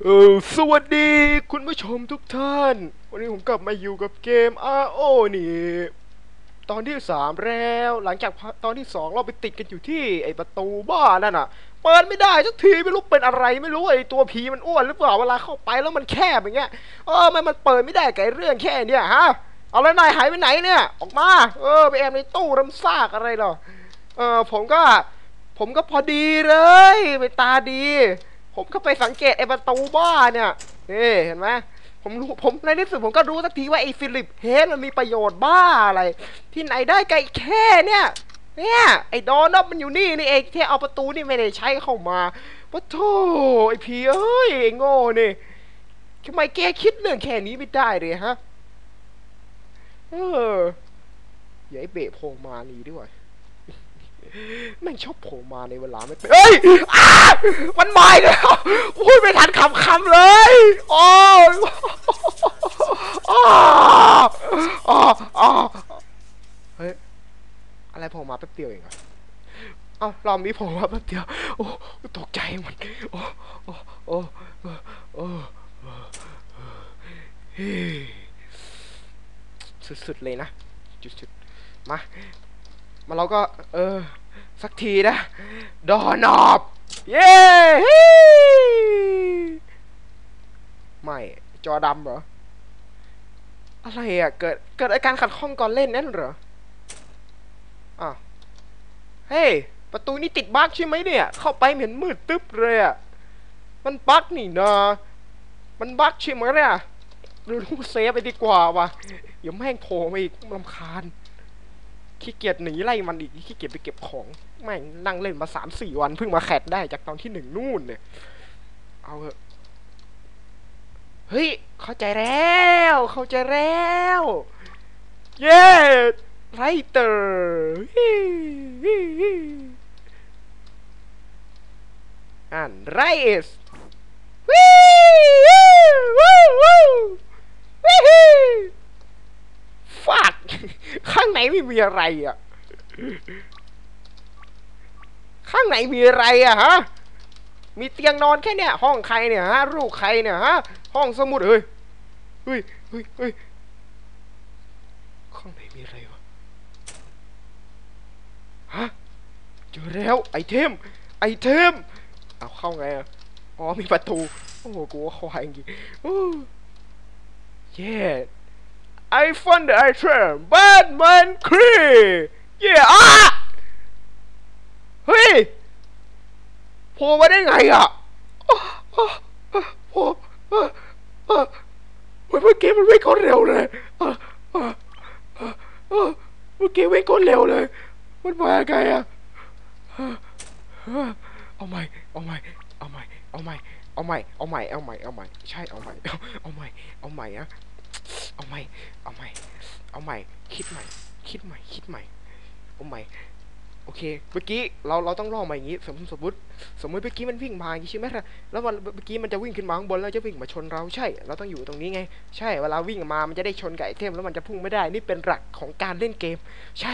เออสวัสดีคุณผู้ชมทุกท่าน วันนี้ผมกลับมาอยู่กับเกม RO นี่ ตอนที่สามแล้ว หลังจากตอนที่สองเราไปติดกันอยู่ที่ไอประตูบ้านนั่นน่ะ เปิดไม่ได้สักทีไม่รู้เป็นอะไรไม่รู้ไอตัวผีมันอ้วนหรือเปล่าเวลาเข้าไปแล้วมันแคบอย่างเงี้ยเออมันมันเปิดไม่ได้ไกเรื่องแค่เนี้ยฮะเอาแล้วนายหายไปไหนเนี่ย ออกมาเออไปแอบในตู้รำซากอะไรหรอเออผมก็ ผมก็พอดีเลยไปตาดี ผมก็ไปสังเกตไอ้ประตูบ้านเนี่ยนี่เห็นไหมผมรู้ผมในที่สุดผมก็รู้สักทีว่าไอ้ฟิลิปเฮดมันมีประโยชน์บ้าอะไร ที่ไหนได้ไกลแค่เนี่ยเนี่ยไอ้ดอนอบมันอยู่นี่นี่เองที่เอาประตูนี่ไม่ได้ใช้เข้ามาปะโธ่ไอ้พีเอ้ยไอ้โง่นี่ทำไมแกคิดเรื่องแค่นี้ไม่ได้เลยฮะเอออย่าไอ้เบะโผล่มานี่ด้วย แม่งชอบโผล่มาในเวลาไม่เป็นเฮ้ยอ้ามันมาอีกแล้วพูดไม่ทันคำคำเลยโอ้ยอ้าอ้าอ้าเฮ้ย อะไรโผล่มาแป๊บเดียวเองอะเอ้ารอบนี้โผล่มาแป๊บเดียว โอ้ตกใจหมันโอ้โอ้โอ้โอ้เฮ้ยสุดๆเลยนะ จุดๆ มา มาเราก็ เออ สักทีนะ ดอนอบ เย้ไม่ จอดำเหรอ อะไรอะ เกิด เกิดอาการขัดข้องก่อนเล่นนั่นเหรออ้าวเฮ้ย ประตูนี่ติดบั๊กใช่ไหมเนี่ย เข้าไปเหมือนมืดตึ๊บเลยอะ มันบั๊กนี่นะมันบั๊กใช่ไหมเนี่ยรู้เซฟไปดีกว่าวะเดี๋ยวแม่งโผล่มาอีกลำคาญ ขี้เกียจหนีไล่มันอีกขี้เกียจไปเก็บของแม่งนั่งเล่นมาสามสี่วันเพิ่งมาแคดได้จากตอนที่หนึ่งนู่นเนี่ย เอาเถอะเฮ้ย เข้าใจแล้ว เข้าใจแล้ว เย้ไรเตอร์อันไรส์วิววิววิว ฟัดข้างไหนไม่มีอะไรอะ ข้างไหนมีอะไรอะฮะ มีเตียงนอนแค่เนี้ยห้องใครเนี่ยฮะลูกใครเนี่ยฮะ ห้องสมุดเฮ้ยเฮ้ยเฮ้ยเฮ้ยข้างไหนมีอะไรวะฮะเจอแล้วไอเทม ไอเทม เอาเข้าไงอะอ๋อมีประตู โอ้โหกูว่าควายจริงโอ้เย้ I found the item Batman Cree yeah อะเฮ้ยโผล่มาได้ไงอะโผล่เมื่อกี้มันวิ่งคนเร็วเลยเมื่อกี้วิ่งคนเร็วเลย มันมาไงอะเอาใหม่เอาใหม่เอาใหม่เอาใหม่เอาใหม่เอาใหม่เอาใหม่เอาใหม่ใช่เอาใหม่เอาใหม่เอาใหม่อะ เอาใหม่ เอาใหม่ เอาใหม่ คิดใหม่ คิดใหม่ คิดใหม่ เอาใหม่ โอเค เมื่อกี้เราเราต้องลองมาอย่างนี้ สมมติสมมติสมมติเมื่อกี้มันวิ่งมาอย่างนี้ใช่ไหมล่ะ แล้วมันเมื่อกี้มันจะวิ่งขึ้นมาข้างบนแล้วจะวิ่งมาชนเราใช่ เราต้องอยู่ตรงนี้ไง ใช่ เวลาวิ่งมา มันจะได้ชนกับไอเทมแล้วมันจะพุ่งไม่ได้ นี่เป็นหลักของการเล่นเกม ใช่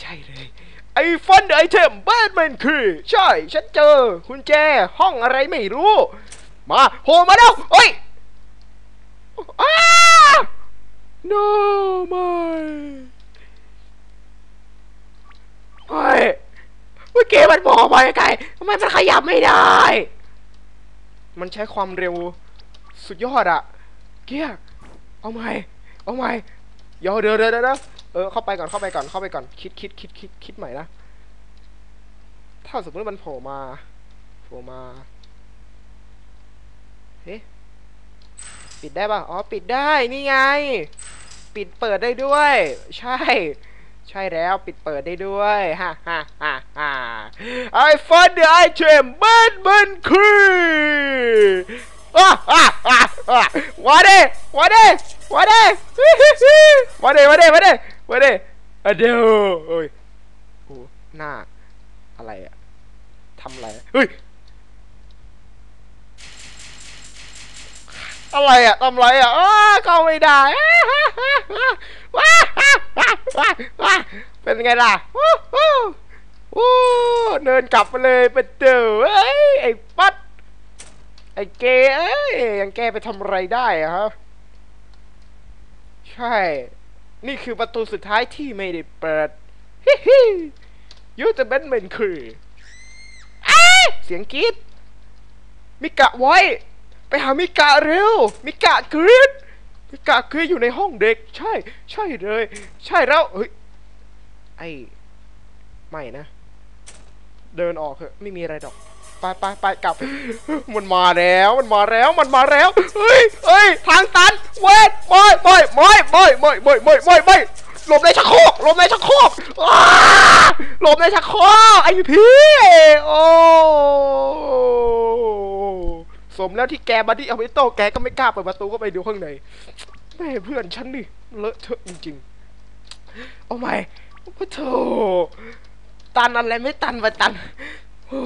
ใช่เลยไอฟันไอเทมแบทแมนคือใช่ ฉันเจอคุณแจห้องอะไรไม่รู้ มาโผล่มาแล้วเฮ้ยอ้า ไม่เฮ้ยเมื่อกี้มันบอกไปไกลทำไมมันขยับไม่ได้ มันใช้ความเร็วสุดยอดอะเกียร์เอาใหม่เอาใหม่เดี๋ยวเดี๋ยวเดี๋ยวเดี๋ยวเออเข้าไปก่อนเข้าไปก่อนเข้าไปก่อนคิดคิดคิดคิดคิดใหม่นะถ้าสมมติมันโผล่มาโผล่มาเฮ้ปิดได้ป่ะอ๋อปิดได้นี่ไง ปิดเปิดได้ด้วย ใช่ ใช่แล้วปิดเปิดได้ด้วยฮ่าฮ่าฮ่าฮ่า I found the item Batman Key อะอะอะอะมาดิมาดิมาดิมาดิมาดิมาดิมาดิอะเดี๋ยวโอ้ยโอ้หน้าอะไรอะทำอะไรเฮ้ย อะไรอะทำไรอะอ้าเข้าไม่ได้ว้าว้าว้าเป็นไงล่ะวู้เดินกลับไปเลยเป็นเดือเอ้ยไอ้ปัดไอ้เกย์เอ้ยยังแกไปทำอะไรได้อะฮะใช่ นี่คือประตูสุดท้ายที่ไม่ได้เปิดฮิฮิยูจะเป็นเหมือนคือเสียงกรีดมิกะไว้ ไปหามิกะเร็ว มิกะกรีดมิกะกรีดอยู่ในห้องเด็ก ใช่ ใช่เลย ใช่แล้ว เฮ้ย ไอ้ไม่นะ เดินออกเถอะ ไม่มีอะไรดอก ไปไปไปกลับ มันมาแล้ว มันมาแล้ว มันมาแล้ว เฮ้ยเฮ้ย ทางตัน แล้วที่แกมาที่อเมโตแกก็ไม่กล้าเปิดประตูก็ไปดูข้างในแม่เพื่อนฉันนี่เลอะเทอะจริงๆ โอ้ไม่พระโถตันอะไรไม่ตันไปตัน โอ้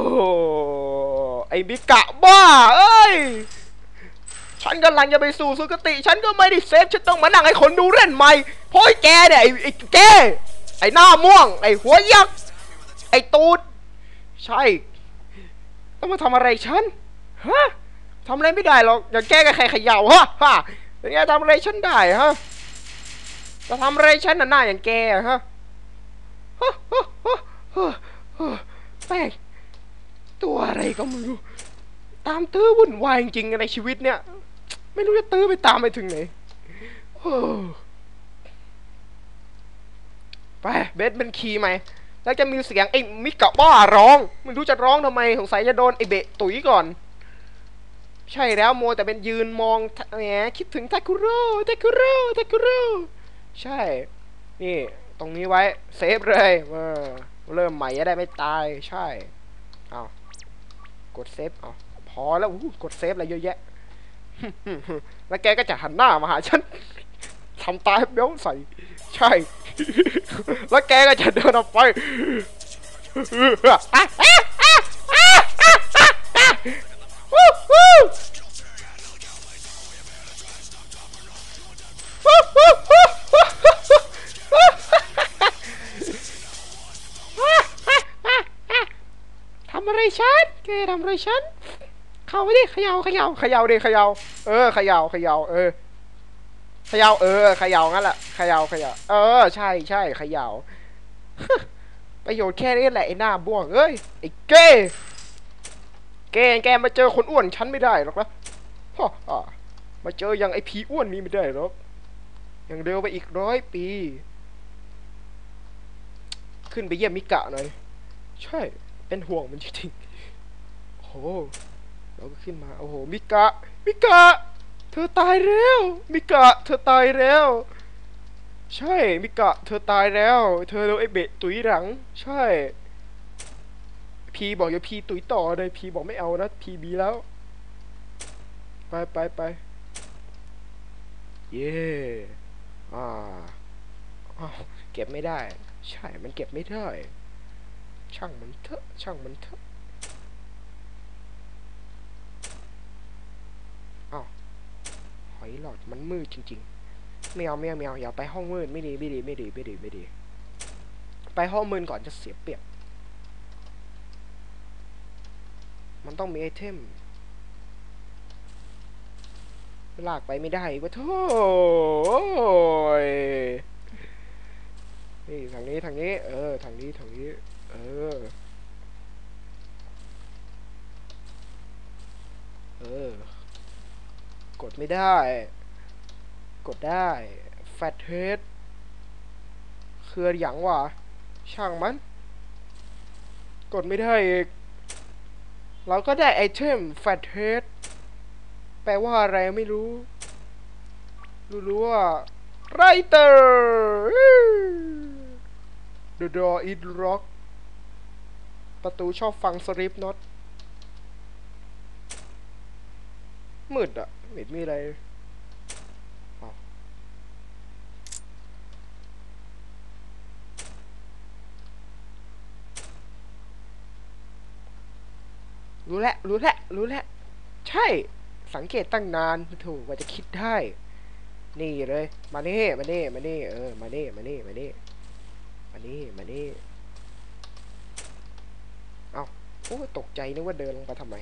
ไอ้บิกะบ้า เอ้ย ฉันกำลังจะไปสู่สุคติ ฉันก็ไม่ได้เซฟ ฉันต้องมานั่งให้คนดูเล่นใหม่เพราะไอ้แกเนี่ย ไอ้ไอ้แก ไอ้หน้าม่วง ไอ้หัวยักษ์ ไอ้ตูด ใช่ ต้องมาทำอะไรฉัน ฮะ ทำอะไรไม่ได้หรอกอย่าแก้กับใครเขย่าฮะฮะอย่างเงี้ยทำอะไรฉันได้ฮะจะทำอะไรฉันน่ะหน้าอย่างแกอะฮะฮะฮะฮะฮะแป้งตัวอะไรก็ไม่รู้ตามตื้อวุ่นวายจริงๆในชีวิตเนี่ย ไม่รู้จะตื้อไปตามไปถึงไหนไปเบสเป็นคีย์ไหมแล้วจะมีเสียงไอ้มิกะบ้าร้อง ไม่รู้จะร้องทำไมสงสัยจะโดนไอ้เบะตุ๋ยก่อน ใช่แล้วโมแต่เป็นยืนมองแหมคิดถึงทาคุโร่ทาคุโร่ทาคุโร่ใช่ นี่ ตรงนี้ไว้ เซฟเลยเออเริ่มใหม่จะได้ไม่ตายใช่เอากดเซฟเอาพอแล้วกดเซฟอะไรเยอะแยะ แล้วแกก็จะหันหน้ามาหาฉันทำตาเบี้ยวใส่ ใช่ แล้วแกก็จะเดินออกไป ทำอะไรฉันแกทำอะไรฉันเข้าไปดิเขย่าเขย่าเขย่าดิเขย่าเออเขย่าเขย่าเออเขย่าเออเขย่างั้นแหละเขย่าเขย่าเออ ใช่ใช่เขย่าประโยชน์แค่นี้แหละไอ้หน้าบ้วงเอ้ยไอ้เก้ แกแกมาเจอคนอ้วนฉันไม่ได้หรอกนะฮ่าฮ่ามาเจออย่างไอผีอ้วนนี้ไม่ได้หรอกยังเร็วไปอีกร้อยปี ขึ้นไปเยี่ยมมิกะหน่อย ใช่ เป็นห่วงมันจริงๆโอ้โหเราก็ขึ้นมาโอ้โหมิกะ มิกะ เธอตายแล้วมิกะ เธอตายแล้ว ใช่มิกะ เธอตายแล้ว เธอโดนไอเบะตุยหลัง ใช่ พีบอกอย่าพีตุยต่อเลยพีบอกไม่เอานะพีบีแล้ว ไปไปไปเย่อ่าอ้าวเก็บไม่ได้ ใช่มันเก็บไม่ได้ ช่างมันเถอะ ช่างมันเถอะอ้าวหอยหลอดมันมืดจริง ๆ ไม่เอาไม่เอาไม่เอาอย่าไปห้องมืดไม่ดีไม่ดีไม่ดีไม่ดีไม่ดี ไปห้องมืดก่อนจะเสียเปรียบ มันต้องมีไอเทม ลากไปไม่ได้วะโธ่นี่ทางนี้ทางนี้ เออทางนี้ทางนี้ เออ เออ กดไม่ได้ กดได้แฟตเฮดคืออย่างวะช่างมัน กดไม่ได้อีก เราก็ได้ไอเทม Fat Head แปลว่าอะไรไม่รู้ รู้รู้ว่าไรเตอร์ The door is locked ประตูชอบฟังสริปน็อตมืดอะไม่มีอะไร รู้แล้วรู้แล้วรู้แล้วใช่ สังเกตตั้งนานถูกว่าจะคิดได้ นี่เลย มาเน่มาเน่มาเน่เออ มาเน่มาเน่มาเน่มาเน่มาเน่เอาโอ้ตกใจนึกว่าเดินลงไปทำไม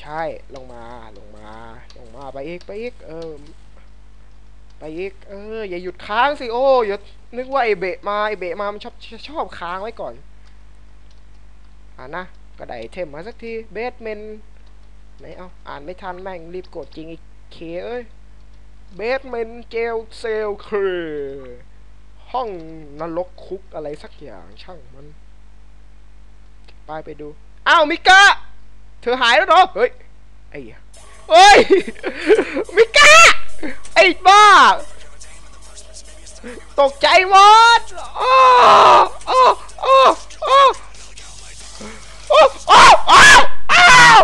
ใช่ ลงมา ลงมา ลงมาไปอีกไปอีกเออ ไปอีก เออ อย่าหยุดค้างสิโอ้อย่านึกว่าไอเบะมาไอเบะมามันชอบชอบค้างไว้ก่อน อ่านะ ก็ได้เทมมาสักทีเบสเมนไหนเอาอ่านไม่ทันแม่งรีบกดจริงไอเคเอ้ยเบสเมนเจลเซลคือห้องนรกคุกอะไรสักอย่างช่างมันไปไปดูอ้าวมิกะเธอหายแล้วเหรอเฮ้ยไอ้เหี้ยเฮ้ยมิกะไอ้บ้าตกใจหมดอ้ออ้ออ้อ อ้ออ้ออ้ออ้ออ้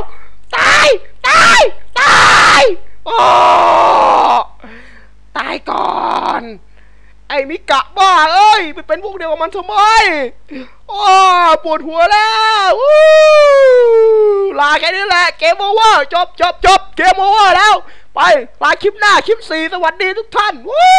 ตาย ตาย ตายโอ้ตายก่อน ไอ้มิกะบ้าเอ้ยไปเป็นพวกเดียวกับมันทำไมโอ้ปวดหัวแล้วลาแค่นี้แหละ เกมโอเวอร์จบจบจบเกมโอเวอร์แล้ว ไปลาคลิปหน้าคลิปสี่สวัสดีทุกท่านวู้